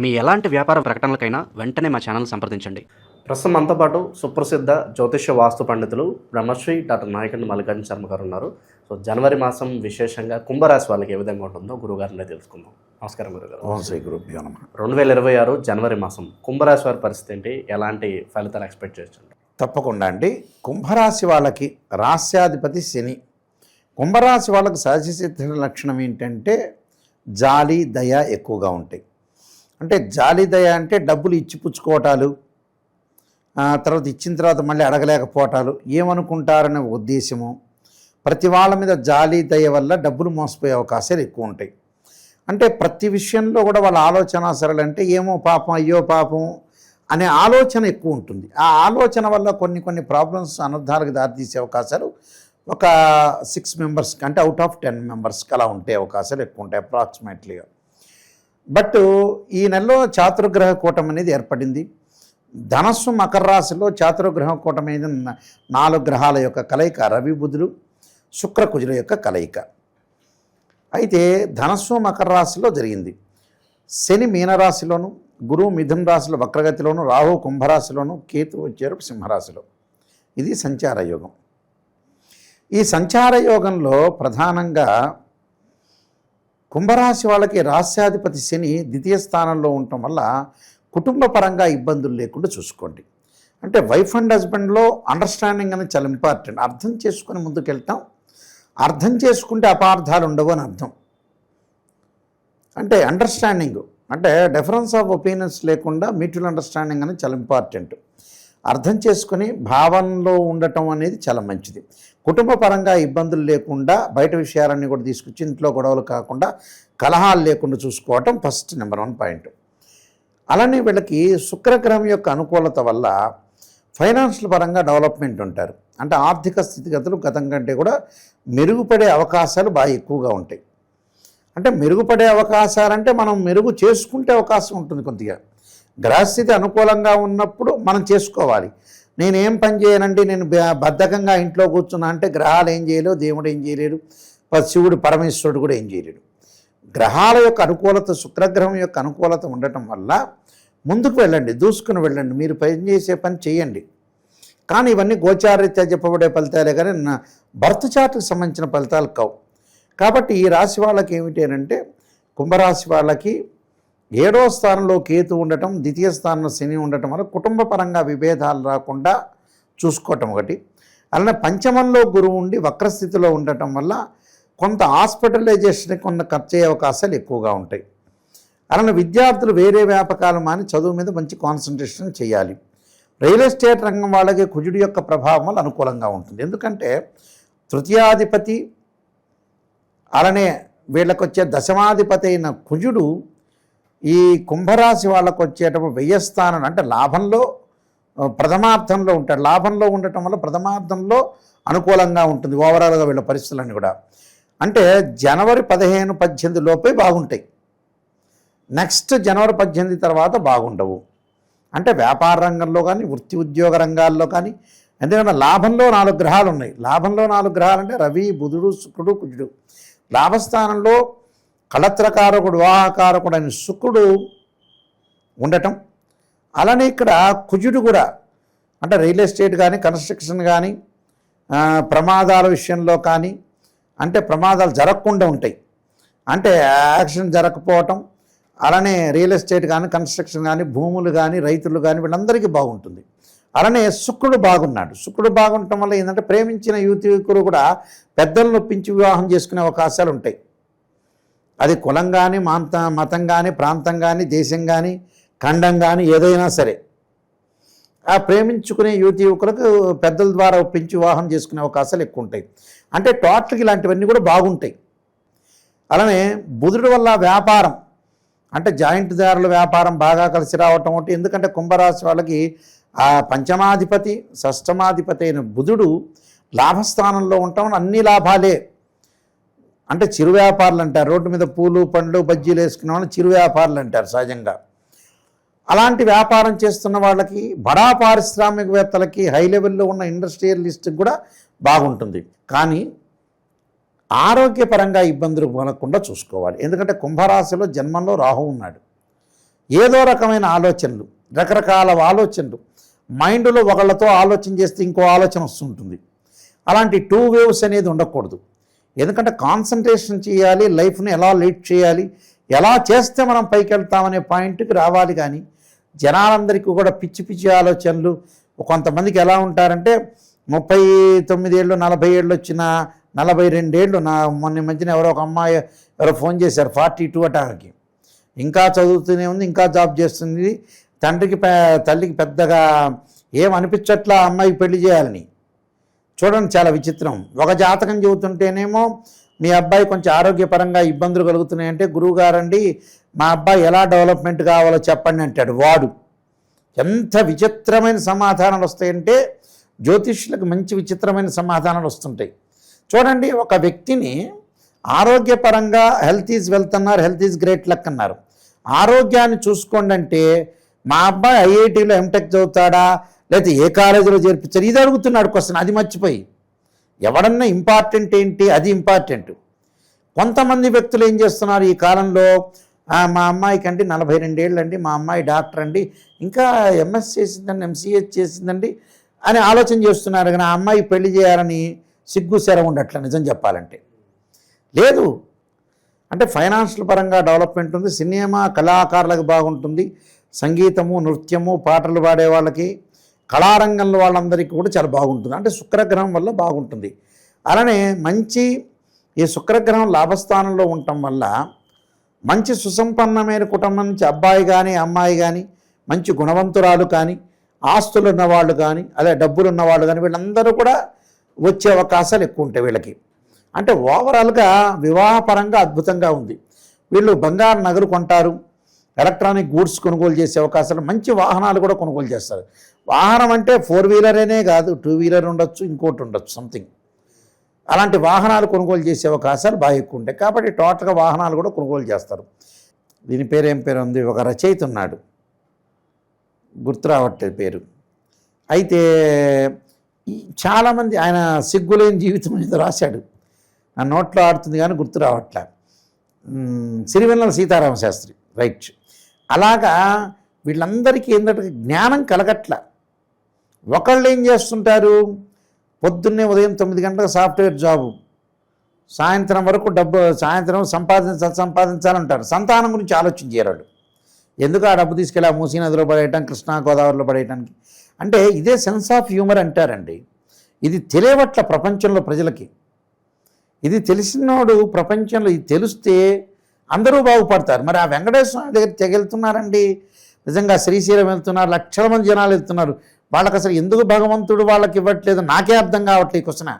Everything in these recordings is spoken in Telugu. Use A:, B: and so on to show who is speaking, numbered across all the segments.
A: మీ ఎలాంటి వ్యాపార ప్రకటనలకైనా వెంటనే మా ఛానల్ సంప్రదించండి.
B: ప్రస్తుతం మనతో పాటు సుప్రసిద్ధ జ్యోతిష్య వాస్తు పండితులు బ్రహ్మశ్రీ డాక్టర్ నాయకుని మల్లికార్జున శర్మ గారు ఉన్నారు. సో జనవరి మాసం విశేషంగా కుంభరాశి వాళ్ళకి ఏ విధంగా ఉంటుందో గురుగారినే తెలుసుకుందాం. నమస్కారం గురుగారు రెండు వేల ఇరవై ఆరు జనవరి మాసం కుంభరాశి వారి పరిస్థితి ఏంటి? ఎలాంటి ఫలితాలు ఎక్స్పెక్ట్ చేయొచ్చు
C: తప్పకుండా అండి. కుంభరాశి వాళ్ళకి రాస్యాధిపతి శని. కుంభరాశి వాళ్ళకి సహజసిద్ధ లక్షణం ఏంటంటే జాలి దయ ఎక్కువగా ఉంటాయి. అంటే జాలి దయ అంటే డబ్బులు ఇచ్చిపుచ్చుకోవటాలు తర్వాత ఇచ్చిన తర్వాత మళ్ళీ అడగలేకపోవటాలు ఏమనుకుంటారనే ఉద్దేశము ప్రతి వాళ్ళ మీద జాలి దయ వల్ల డబ్బులు మోసపోయే అవకాశాలు ఎక్కువ ఉంటాయి. అంటే ప్రతి విషయంలో కూడా వాళ్ళ ఆలోచన సరళ అంటే ఏమో పాపం అయ్యో పాపం అనే ఆలోచన ఎక్కువ ఉంటుంది. ఆ ఆలోచన వల్ల కొన్ని కొన్ని ప్రాబ్లమ్స్ అనర్థాలకు దారితీసే అవకాశాలు ఒక సిక్స్ మెంబర్స్కి అంటే అవుట్ ఆఫ్ టెన్ మెంబర్స్కి అలా ఉండే అవకాశాలు ఎక్కువ ఉంటాయి అప్రాక్సిమేట్లీగా బట్ ఈ నెలలో చాతుర్గ్రహ కూటం అనేది ఏర్పడింది. ధనస్సు మకర రాశిలో చాతుర్గ్రహ కూటం అనేది నాలుగు గ్రహాల యొక్క కలయిక రవి బుధులు శుక్ర కుజుల యొక్క కలయిక. అయితే ధనస్సు మకర రాశిలో జరిగింది. శని మీనరాశిలోను గురువు మిథున రాశిలో వక్రగతిలోను రాహు కుంభరాశిలోను కేతు వచ్చారు సింహరాశిలో. ఇది సంచార యోగం. ఈ సంచార యోగంలో ప్రధానంగా కుంభరాశి వాళ్ళకి రాస్యాధిపతి శని ద్వితీయ స్థానంలో ఉండటం వల్ల కుటుంబ పరంగా ఇబ్బందులు లేకుండా చూసుకోండి. అంటే వైఫ్ అండ్ హస్బెండ్లో అండర్స్టాండింగ్ అనేది చాలా ఇంపార్టెంట్. అర్థం చేసుకుని ముందుకెళ్తాం. అర్థం చేసుకుంటే అపార్థాలు ఉండవు అని అర్థం. అంటే అండర్స్టాండింగ్ అంటే డిఫరెన్స్ ఆఫ్ ఒపీనియన్స్ లేకుండా మ్యూచువల్ అండర్స్టాండింగ్ అనేది చాలా ఇంపార్టెంట్. అర్థం చేసుకుని భావనలో ఉండటం అనేది చాలా మంచిది. కుటుంబ పరంగా ఇబ్బందులు లేకుండా బయట విషయాలన్నీ కూడా తీసుకొచ్చి ఇంట్లో గొడవలు కాకుండా కలహాలు లేకుండా చూసుకోవటం ఫస్ట్ నెంబర్ వన్ పాయింట్. అలానే వీళ్ళకి శుక్రగ్రహం యొక్క అనుకూలత వల్ల ఫైనాన్షియల్ పరంగా డెవలప్మెంట్ ఉంటారు. అంటే ఆర్థిక స్థితిగతులు గతం కంటే కూడా మెరుగుపడే అవకాశాలు బాగా ఎక్కువగా ఉంటాయి. అంటే మెరుగుపడే అవకాశాలంటే మనం మెరుగు చేసుకుంటే అవకాశం ఉంటుంది కొద్దిగా. గ్రహస్థితి అనుకూలంగా ఉన్నప్పుడు మనం చేసుకోవాలి. నేనేం పని చేయనండి నేను బద్ధకంగా ఇంట్లో కూర్చున్నా అంటే గ్రహాలు ఏం చేయలేవు దేవుడు ఏం చేయలేడు శివుడు పరమేశ్వరుడు కూడా ఏం చేయలేడు. గ్రహాల యొక్క అనుకూలత శుక్రగ్రహం యొక్క అనుకూలత ఉండటం వల్ల ముందుకు వెళ్ళండి దూసుకుని వెళ్ళండి మీరు పని చేసే పని చేయండి. కానీ ఇవన్నీ గోచారీత్యా చెప్పబడే ఫలితాలే కానీ నా బర్త్ చార్ట్కి సంబంధించిన ఫలితాలు కావు. కాబట్టి ఈ రాశి వాళ్ళకి ఏమిటి అంటే కుంభరాశి వాళ్ళకి ఏడో స్థానంలో కేతు ఉండటం ద్వితీయ స్థానంలో శని ఉండటం వల్ల కుటుంబ పరంగా విభేదాలు రాకుండా చూసుకోవటం ఒకటి. అలానే పంచమంలో గురువు ఉండి వక్రస్థితిలో ఉండటం వల్ల కొంత హాస్పిటలైజేషన్ కొంత ఖర్చు అయ్యే అవకాశాలు ఎక్కువగా ఉంటాయి. అలానే విద్యార్థులు వేరే వ్యాపకాలు మాని చదువు మీద మంచి కాన్సన్ట్రేషన్ చేయాలి. రియల్ ఎస్టేట్ రంగం వాళ్ళకి కుజుడి యొక్క ప్రభావం వల్ల అనుకూలంగా ఉంటుంది. ఎందుకంటే తృతీయాధిపతి అలానే వీళ్ళకొచ్చే దశమాధిపతి అయిన కుజుడు ఈ కుంభరాశి వాళ్ళకు వచ్చేటప్పుడు వ్యయస్థానం అంటే లాభంలో ప్రథమార్థంలో ఉంటాడు లాభంలో ఉండటం వల్ల ప్రథమార్థంలో అనుకూలంగా ఉంటుంది ఓవరాల్గా వీళ్ళ పరిస్థితులన్నీ కూడా. అంటే జనవరి పదిహేను పద్దెనిమిది లోపే బాగుంటాయి. నెక్స్ట్ జనవరి పద్దెనిమిది తర్వాత బాగుండవు. అంటే వ్యాపార రంగంలో కానీ వృత్తి ఉద్యోగ రంగాల్లో కానీ ఎందుకంటే లాభంలో నాలుగు గ్రహాలు ఉన్నాయి. లాభంలో నాలుగు గ్రహాలు అంటే రవి బుధుడు శుక్రుడు కుజుడు. లాభస్థానంలో కళత్రకారకుడు వివాహకారకుడు అని శుక్రుడు ఉండటం. అలానే ఇక్కడ కుజుడు కూడా అంటే రియల్ ఎస్టేట్ కానీ కన్స్ట్రక్షన్ కానీ ప్రమాదాల విషయంలో కానీ అంటే ప్రమాదాలు జరగకుండా ఉంటాయి. అంటే యాక్సిడెంట్ జరగకపోవటం అలానే రియల్ ఎస్టేట్ కానీ కన్స్ట్రక్షన్ కానీ భూములు కానీ రైతులు కానీ వీళ్ళందరికీ బాగుంటుంది. అలానే శుక్రుడు బాగున్నాడు. శుక్రుడు బాగుండటం వల్ల ఏంటంటే ప్రేమించిన యువతి యువకులు కూడా పెద్దలను ఒప్పించి వివాహం చేసుకునే అవకాశాలు ఉంటాయి. అది కులం కానీ మాంత మతం కానీ ప్రాంతం కానీ దేశం కానీ ఖండం కానీ ఏదైనా సరే. ఆ ప్రేమించుకునే యువతి యువకులకు పెద్దల ద్వారా ఒప్పించి వివాహం చేసుకునే అవకాశాలు ఎక్కువ ఉంటాయి. అంటే టోటల్కి ఇలాంటివన్నీ కూడా బాగుంటాయి. అలానే బుధుడు వల్ల వ్యాపారం అంటే జాయింట్ దారుల వ్యాపారం బాగా కలిసి రావటం ఒకటి. ఎందుకంటే కుంభరాశి వాళ్ళకి ఆ పంచమాధిపతి షష్టమాధిపతి అయిన బుధుడు లాభస్థానంలో ఉండటం వల్ల అన్ని లాభాలే. అంటే చిరు వ్యాపారులు అంటారు. రోడ్డు మీద పూలు పండ్లు బజ్జీలు వేసుకున్న వాళ్ళు చిరు వ్యాపారులు అంటారు సహజంగా. అలాంటి వ్యాపారం చేస్తున్న వాళ్ళకి బడా పారిశ్రామికవేత్తలకి హై లెవెల్లో ఉన్న ఇండస్ట్రియలిస్ట్కి కూడా బాగుంటుంది. కానీ ఆరోగ్యపరంగా ఇబ్బందులు కొనకుండా చూసుకోవాలి. ఎందుకంటే కుంభరాశిలో జన్మంలో రాహు ఉన్నాడు. ఏదో రకమైన ఆలోచనలు రకరకాల ఆలోచనలు. మైండ్లో ఒకళ్ళతో ఆలోచన చేస్తే ఇంకో ఆలోచన వస్తుంటుంది. అలాంటి టూ వేవ్స్ అనేది ఉండకూడదు. ఎందుకంటే కాన్సన్ట్రేషన్ చేయాలి లైఫ్ని ఎలా లీడ్ చేయాలి ఎలా చేస్తే మనం పైకి వెళ్తామనే పాయింట్కి రావాలి కానీ జనాలందరికీ కూడా పిచ్చి పిచ్చి ఆలోచనలు. కొంతమందికి ఎలా ఉంటారంటే ముప్పై తొమ్మిదేళ్ళు నలభై ఏళ్ళు వచ్చిన నలభై రెండేళ్ళు నా మొన్న మధ్యన ఎవరో ఒక అమ్మాయి ఎవరో ఫోన్ చేశారు ఫార్టీ టూ అటాకి ఇంకా చదువుతూనే ఉంది ఇంకా జాబ్ చేస్తుంది. తండ్రికి తల్లికి పెద్దగా ఏం అనిపించట్లా ఆ అమ్మాయికి పెళ్ళి చేయాలని. చూడండి చాలా విచిత్రం. ఒక జాతకం చెబుతుంటేనేమో మీ అబ్బాయి కొంచెం ఆరోగ్యపరంగా ఇబ్బందులు కలుగుతున్నాయంటే గురువు గారండి మా అబ్బాయి ఎలా డెవలప్మెంట్ కావాలో చెప్పండి అంటాడు వాడు. ఎంత విచిత్రమైన సమాధానాలు వస్తాయంటే జ్యోతిష్యులకు మంచి విచిత్రమైన సమాధానాలు వస్తుంటాయి. చూడండి ఒక వ్యక్తిని ఆరోగ్యపరంగా హెల్త్ ఈజ్ వెల్త్ అన్నారు హెల్త్ ఈజ్ గ్రేట్ లక్ అన్నారు. ఆరోగ్యాన్ని చూసుకోండి అంటే మా అబ్బాయి ఐఐటీలో ఎంటెక్ చదువుతాడా? లేకపోతే ఏ కాలేజీలో చేర్పించారు? ఇది అడుగుతున్నాడు క్వశ్చన్ అది మర్చిపోయి. ఎవడన్నా ఇంపార్టెంట్ ఏంటి? అది ఇంపార్టెంట్. కొంతమంది వ్యక్తులు ఏం చేస్తున్నారు? ఈ కాలంలో మా అమ్మాయికి అండి నలభై రెండేళ్ళండి మా అమ్మాయి డాక్టర్ అండి ఇంకా ఎంఎస్ చేసిందండి ఎంసీహెచ్ చేసిందండి అని ఆలోచన చేస్తున్నారు. కానీ ఆ అమ్మాయి పెళ్ళి చేయాలని సిగ్గు శర ఉండట్ల నిజం చెప్పాలంటే. లేదు. అంటే ఫైనాన్షియల్ పరంగా డెవలప్మెంట్ ఉంది సినిమా కళాకారులకు బాగుంటుంది సంగీతము నృత్యము పాటలు పాడే వాళ్ళకి కళారంగంలో వాళ్ళందరికీ కూడా చాలా బాగుంటుంది. అంటే శుక్రగ్రహం వల్ల బాగుంటుంది. అలానే మంచి ఈ శుక్రగ్రహం లాభస్థానంలో ఉండటం వల్ల మంచి సుసంపన్నమైన కుటుంబం నుంచి అబ్బాయి కానీ అమ్మాయి కానీ మంచి గుణవంతురాలు కానీ ఆస్తులు ఉన్నవాళ్ళు కానీ అదే డబ్బులు ఉన్నవాళ్ళు కానీ వీళ్ళందరూ కూడా వచ్చే అవకాశాలు ఎక్కువ ఉంటాయి వీళ్ళకి. అంటే ఓవరాల్గా వివాహపరంగా అద్భుతంగా ఉంది. వీళ్ళు బంగారు నగలు కొంటారు. ఎలక్ట్రానిక్ గూడ్స్ కొనుగోలు చేసే అవకాశాలు మంచి వాహనాలు కూడా కొనుగోలు చేస్తారు. వాహనం అంటే ఫోర్ వీలరేనే కాదు టూ వీలర్ ఉండొచ్చు ఇంకోటి ఉండొచ్చు సంథింగ్. అలాంటి వాహనాలు కొనుగోలు చేసే అవకాశాలు బాగా ఎక్కువ ఉంటాయి. కాబట్టి టోటల్గా వాహనాలు కూడా కొనుగోలు చేస్తారు. దీని పేరు ఏం పేరు ఉంది? ఒక రచయిత ఉన్నాడు. గుర్తు రావట్లేదు పేరు. అయితే చాలామంది ఆయన సిగ్గులేని జీవితం మీద రాశాడు. నా నోట్లో ఆడుతుంది కానీ గుర్తు రావట్లే. సిరివెన్నెల సీతారామ శాస్త్రి రైట్. అలాగా వీళ్ళందరికీ ఏంటంటే జ్ఞానం కలగట్ల. ఒకళ్ళు ఏం చేస్తుంటారు? పొద్దున్నే ఉదయం తొమ్మిది గంటలకు సాఫ్ట్వేర్ జాబు. సాయంత్రం వరకు డబ్బు సాయంత్రం సంపాదించాలి సంపాదించాలంటారు. సంతానం గురించి ఆలోచన చేయరాడు ఎందుకు ఆ డబ్బు తీసుకెళ్ళి ఆ మూసీ నదిలో పడేయటం కృష్ణా గోదావరిలో పడేయటానికి? అంటే ఇదే సెన్స్ ఆఫ్ హ్యూమర్ అంటారండి. ఇది తెలియవట్ల ప్రపంచంలో ప్రజలకి. ఇది తెలిసినోడు ప్రపంచంలో ఇది తెలిస్తే అందరూ బాగుపడతారు. మరి ఆ వెంకటేశ్వర స్వామి దగ్గర తెగెళ్తున్నారండి. నిజంగా శ్రీశైలం వెళ్తున్నారు లక్షల మంది జనాలు వెళ్తున్నారు. వాళ్ళకి అసలు ఎందుకు భగవంతుడు వాళ్ళకి ఇవ్వట్లేదు? నాకే అర్థం కావట్లేదు క్వశ్చన.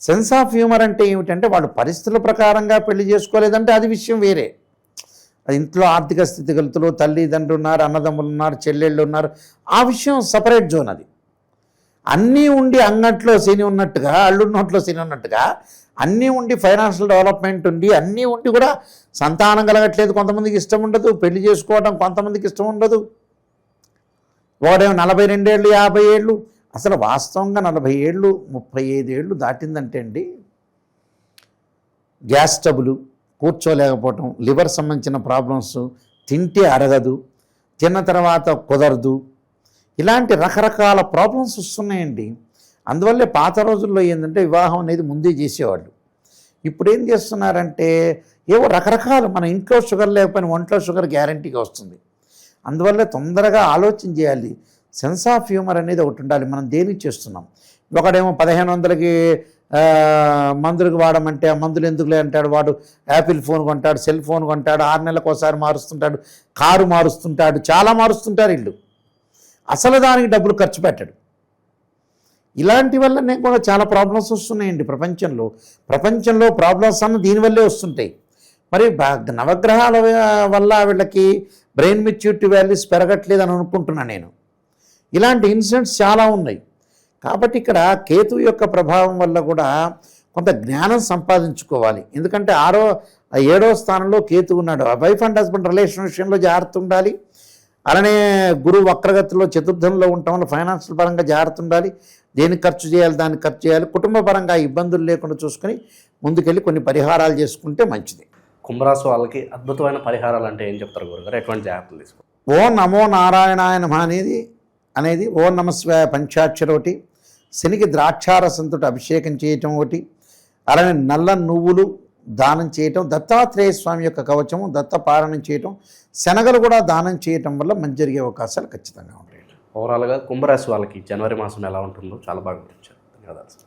C: సెన్స్ ఆఫ్ హ్యూమర్ అంటే ఏమిటంటే వాళ్ళు పరిస్థితుల ప్రకారంగా పెళ్ళి చేసుకోలేదంటే అది విషయం వేరే. అది ఇంట్లో ఆర్థిక స్థితిగతులు తల్లిదండ్రులు ఉన్నారు అన్నదమ్ములు ఉన్నారు చెల్లెళ్ళు ఉన్నారు ఆ విషయం సపరేట్ జోన్ అది. అన్నీ ఉండి అంగట్లో శని ఉన్నట్టుగా అల్లున్నట్లో శని ఉన్నట్టుగా అన్నీ ఉండి ఫైనాన్షియల్ డెవలప్మెంట్ ఉండి అన్నీ ఉండి కూడా సంతానం కలగట్లేదు. కొంతమందికి ఇష్టం ఉండదు పెళ్ళి చేసుకోవడం కొంతమందికి ఇష్టం ఉండదు. ఒకడేమో నలభై రెండేళ్ళు యాభై ఏళ్ళు. అసలు వాస్తవంగా నలభై ఏళ్ళు ముప్పై ఐదు ఏళ్ళు దాటిందంటే అండి గ్యాస్ ట్రబుల్ కూర్చోలేకపోవటం లివర్ సంబంధించిన ప్రాబ్లమ్స్ తింటే అరగదు తిన్న తర్వాత కుదరదు. ఇలాంటి రకరకాల ప్రాబ్లమ్స్ వస్తున్నాయండి. అందువల్లే పాత రోజుల్లో ఏంటంటే వివాహం అనేది ముందే చేసేవాళ్ళు. ఇప్పుడు ఏం చేస్తున్నారంటే ఏవో రకరకాలు మన ఇంట్లో షుగర్ లేకపోయినా ఒంట్లో షుగర్ గ్యారంటీగా వస్తుంది. అందువల్ల తొందరగా ఆలోచన చేయాలి. సెన్స్ ఆఫ్ హ్యూమర్ అనేది ఒకటి ఉండాలి. మనం దేనికి చేస్తున్నాం? ఒకడేమో పదిహేను వందలకి మందులకు వాడమంటే ఆ మందులు ఎందుకులే అంటాడు వాడు. యాపిల్ ఫోన్ కొంటాడు సెల్ ఫోన్ కొంటాడు ఆరు నెలలకు ఒకసారి మారుస్తుంటాడు కారు మారుస్తుంటాడు చాలా మారుస్తుంటారు ఇల్లు అసలు దానికి డబ్బులు ఖర్చు పెట్టాడు. ఇలాంటి వల్లనే కూడా చాలా ప్రాబ్లమ్స్ వస్తున్నాయండి ప్రపంచంలో. ప్రపంచంలో ప్రాబ్లమ్స్ అన్న దీనివల్లే వస్తుంటాయి. మరి నవగ్రహాల వల్ల వీళ్ళకి బ్రెయిన్ మెచ్యూరిటీ వాల్యూస్ పెరగట్లేదు అని అనుకుంటున్నాను నేను. ఇలాంటి ఇన్సిడెంట్స్ చాలా ఉన్నాయి. కాబట్టి ఇక్కడ కేతు యొక్క ప్రభావం వల్ల కూడా కొంత జ్ఞానం సంపాదించుకోవాలి. ఎందుకంటే ఆరో ఏడో స్థానంలో కేతు ఉన్నాడు. వైఫ్ అండ్ హస్బెండ్ రిలేషన్ విషయంలో జాగ్రత్త ఉండాలి. అలానే గురువు వక్రగతిలో చతుర్థంలో ఉండటం వల్ల ఫైనాన్షియల్ పరంగా జాగ్రత్త ఉండాలి. దేనికి ఖర్చు చేయాలి దానికి ఖర్చు చేయాలి. కుటుంబ పరంగా ఇబ్బందులు లేకుండా చూసుకొని ముందుకెళ్ళి కొన్ని పరిహారాలు చేసుకుంటే మంచిది.
B: కుంభరాశి వాళ్ళకి అద్భుతమైన పరిహారాలు అంటే ఏం చెప్తారు గురుగారు? ఎటువంటి జాగ్రత్తలు తీసుకో
C: ఓ నమో నారాయణాయ నమ అనేది అనేది ఓ నమస్వాయ పంచాక్షర ఒకటి శనికి ద్రాక్షారసంతో అభిషేకం చేయటం ఒకటి అలానే నల్ల నువ్వులు దానం చేయటం దత్తాత్రేయ స్వామి యొక్క కవచము దత్తపారణం చేయటం శనగలు కూడా దానం చేయటం వల్ల మంచి జరిగే అవకాశాలు ఖచ్చితంగా ఉంటాయి.
B: ఓవరాల్గా కుంభరాశి వాళ్ళకి జనవరి మాసం ఎలా ఉంటుందో చాలా బాగా గుర్తించారు. ధన్యవాదాలు. సార్